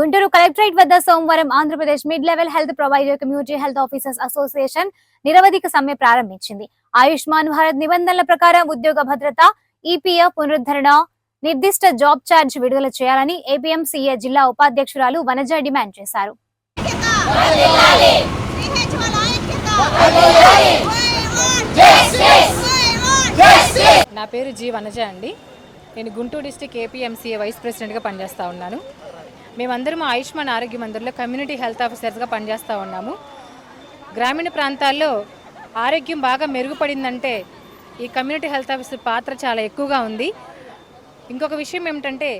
Guntur collectorate వద్ద సోమవారం Andhra Pradesh mid level health provider community health officers association నిరవధిక సమ్మె ప్రారంభించింది. ఆయుష్మాన్ భారత్ నిబంధనల ప్రకారం ఉద్యోగ భద్రత ఈపీఎఫ్ పునరుద్ధరణ నిర్దిష్ట జాబ్ ఛార్జ్ విడుదల చేయాలని ఏపీఎంసీఏ జిల్లా ఉపాధ్యక్షురాలు వనజ డిమాండ్ చేశారు. నా పేరు జీ వనజ అండి. నేను గుంటూరు డిస్టిక్ ఏపీఎంసీఏ వైస్ ప్రెసిడెంట్గా పనిచేస్తూ ఉన్నాను. మేమందరం ఆయుష్మాన్ ఆరోగ్య మందిర్లో కమ్యూనిటీ హెల్త్ ఆఫీసర్స్గా పనిచేస్తూ ఉన్నాము. గ్రామీణ ప్రాంతాల్లో ఆరోగ్యం బాగా మెరుగుపడిందంటే ఈ కమ్యూనిటీ హెల్త్ ఆఫీసర్ పాత్ర చాలా ఎక్కువగా ఉంది. ఇంకొక విషయం ఏమిటంటే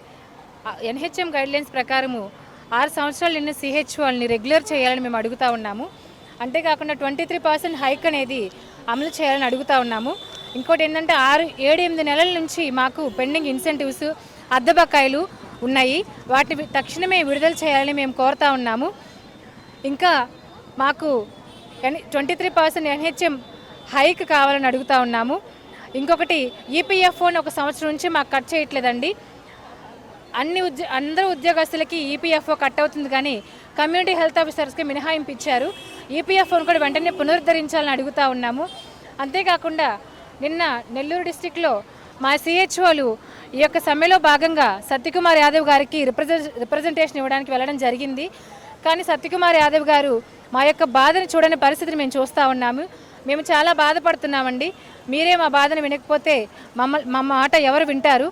ఎన్హెచ్ఎం గైడ్లైన్స్ ప్రకారము ఆరు సంవత్సరాలు నిన్న సిహెచ్ఓల్ని రెగ్యులర్ చేయాలని మేము అడుగుతా ఉన్నాము. అంతేకాకుండా ట్వంటీ త్రీ పర్సెంట్ హైక్ అనేది అమలు చేయాలని అడుగుతా ఉన్నాము. ఇంకోటి ఏంటంటే ఆరు ఏడు ఎనిమిది నెలల నుంచి మాకు పెండింగ్ ఇన్సెంటివ్స్ అద్దె బకాయిలు ఉన్నాయి. వాటిని తక్షణమే విడుదల చేయాలని మేము కోరుతా ఉన్నాము. ఇంకా మాకు ఎన్ twenty three percent NHM hike కావాలని అడుగుతా ఉన్నాము. ఇంకొకటి ఈపీఎఫ్ఓని ఒక సంవత్సరం నుంచి మాకు కట్ చేయట్లేదండి. అన్ని ఉద్యో అందరూ ఉద్యోగస్తులకి ఈపీఎఫ్ఓ కట్ అవుతుంది కానీ కమ్యూనిటీ హెల్త్ ఆఫీసర్స్కి మినహాయింపు ఇచ్చారు ఈపీఎఫ్ఓను కూడా వెంటనే పునరుద్ధరించాలని అడుగుతా ఉన్నాము. అంతేకాకుండా నిన్న నెల్లూరు డిస్టిక్లో మా సిహెచ్ఓలు ఈ యొక్క సమ్మెలో భాగంగా సత్యకుమార్ యాదవ్ గారికి రిప్రజెంటేషన్ ఇవ్వడానికి వెళ్ళడం జరిగింది. కానీ సత్యకుమార్ యాదవ్ గారు మా యొక్క బాధను చూడని పరిస్థితిని మేము చూస్తూ ఉన్నాము. మేము చాలా బాధపడుతున్నామండి. మీరే మా బాధను వినకపోతే మమ్మ మా మాట ఎవరు వింటారు?